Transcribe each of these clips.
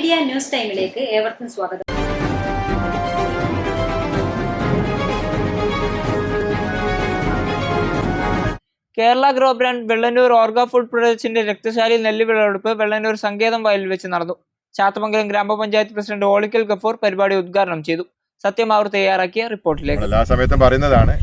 Media news ടൈമിലേക്ക് ഏവർക്കും സ്വാഗതം. Kerala grow brand Vellannur ഓർഗ food പ്രൊഡക്ട്സിന്റെ രക്തശാലി നെല്ല് വിളവെടുപ്പ് വെള്ളന്നൂർ സങ്കേതം വയലിൽ വെച്ച് നടന്നു. ചാത്തമംഗലം ഗ്രാമപഞ്ചായത്ത് പ്രസിഡന്റ് ഓളിക്കൽ ഗഫൂർ പരിപാടി ഉദ്ഘാടനം ചെയ്തു. സത്യം അവർ തയ്യാറാക്കിയ റിപ്പോർട്ടിലേക്ക്. എല്ലാ സമയത്തും പറയുന്നതാണ്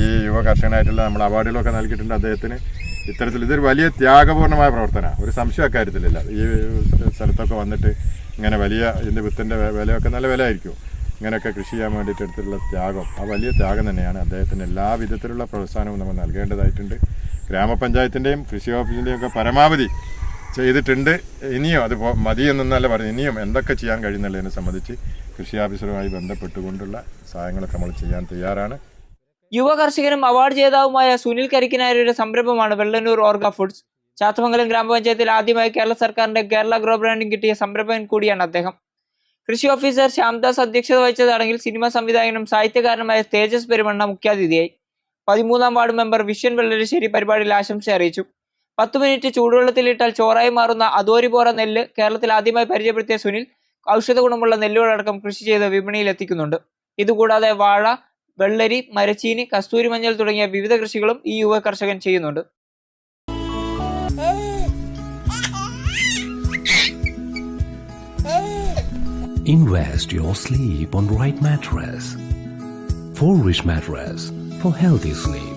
ഈ യുവ കർഷകനായിട്ടുള്ള നമ്മൾ അവാർഡുകളൊക്കെ നൽകിയിട്ടുണ്ട് അദ്ദേഹത്തിന്. ഇത്തരത്തിൽ ഇതൊരു വലിയ ത്യാഗപൂർണമായ പ്രവർത്തനമാണ്. ഒരു സംശയം അക്കാര്യത്തിലില്ല. ഈ സ്ഥലത്തൊക്കെ വന്നിട്ട് ഇങ്ങനെ വലിയ ഇതിന്റെ വിത്തിന്റെ വിലയൊക്കെ നല്ല വില ആയിരിക്കും ഇങ്ങനെയൊക്കെ കൃഷി ചെയ്യാൻ വേണ്ടിയിട്ട് എടുത്തിട്ടുള്ള ത്യാഗം. ആ വലിയ ത്യാഗം തന്നെയാണ് അദ്ദേഹത്തിന് എല്ലാ വിധത്തിലുള്ള പ്രോത്സാഹനവും നമ്മൾ നൽകേണ്ടതായിട്ടുണ്ട്. ഗ്രാമപഞ്ചായത്തിന്റെയും കൃഷി ഓഫീസിന്റെയും ഒക്കെ പരമാവധി ചെയ്തിട്ടുണ്ട്. ഇനിയും അത് മതി എന്നല്ല പറഞ്ഞു ഇനിയും എന്തൊക്കെ ചെയ്യാൻ കഴിയുന്നുള്ളതിനെ സംബന്ധിച്ച് കൃഷി ഓഫീസറുമായി ബന്ധപ്പെട്ടുകൊണ്ടുള്ള സഹായങ്ങളൊക്കെ നമ്മൾ ചെയ്യാൻ തയ്യാറാണ്. യുവ കർഷകനും അവാർഡ് ജേതാവുമായ സുനിൽ കരിക്കിനാരിയുടെ സംരംഭമാണ് വെള്ളന്നൂർ ഓർഗ ഫുഡ്സ്. ചാത്തമംഗലം ഗ്രാമപഞ്ചായത്തിൽ ആദ്യമായി കേരള സർക്കാരിന്റെ കേരള ഗ്രോ ബ്രാൻഡിംഗ് കിട്ടിയ സംരംഭകൻ കൂടിയാണ് അദ്ദേഹം. കൃഷി ഓഫീസർ ശ്യാംദാസ് അധ്യക്ഷത വഹിച്ച ചടങ്ങിൽ സിനിമാ സംവിധായകനും സാഹിത്യകാരനുമായ തേജസ് പെരുമണ്ണ മുഖ്യാതിഥിയായി. പതിമൂന്നാം വാർഡ് മെമ്പർ വിശ്വൻ വെള്ളരിശ്ശേരി പരിപാടിയിൽ ആശംസ അറിയിച്ചു. പത്ത് മിനിറ്റ് ചൂടുവെള്ളത്തിലിട്ടാൽ ചോറായി മാറുന്ന അതോരി പോറ നെല്ല് കേരളത്തിൽ ആദ്യമായി പരിചയപ്പെടുത്തിയ സുനിൽ ഔഷധ ഗുണമുള്ള നെല്ലുകളടക്കം കൃഷി ചെയ്ത് വിപണിയിൽ എത്തിക്കുന്നുണ്ട് ഇതുകൂടാതെ വാഴ വെള്ളരി മരച്ചീനി കസ്തൂരി മഞ്ഞൾ തുടങ്ങിയ വിവിധ കൃഷികളും ഈ യുവ കർഷകൻ ചെയ്യുന്നുണ്ട് Invest your sleep on right mattress. For Rich Mattress for healthy sleep.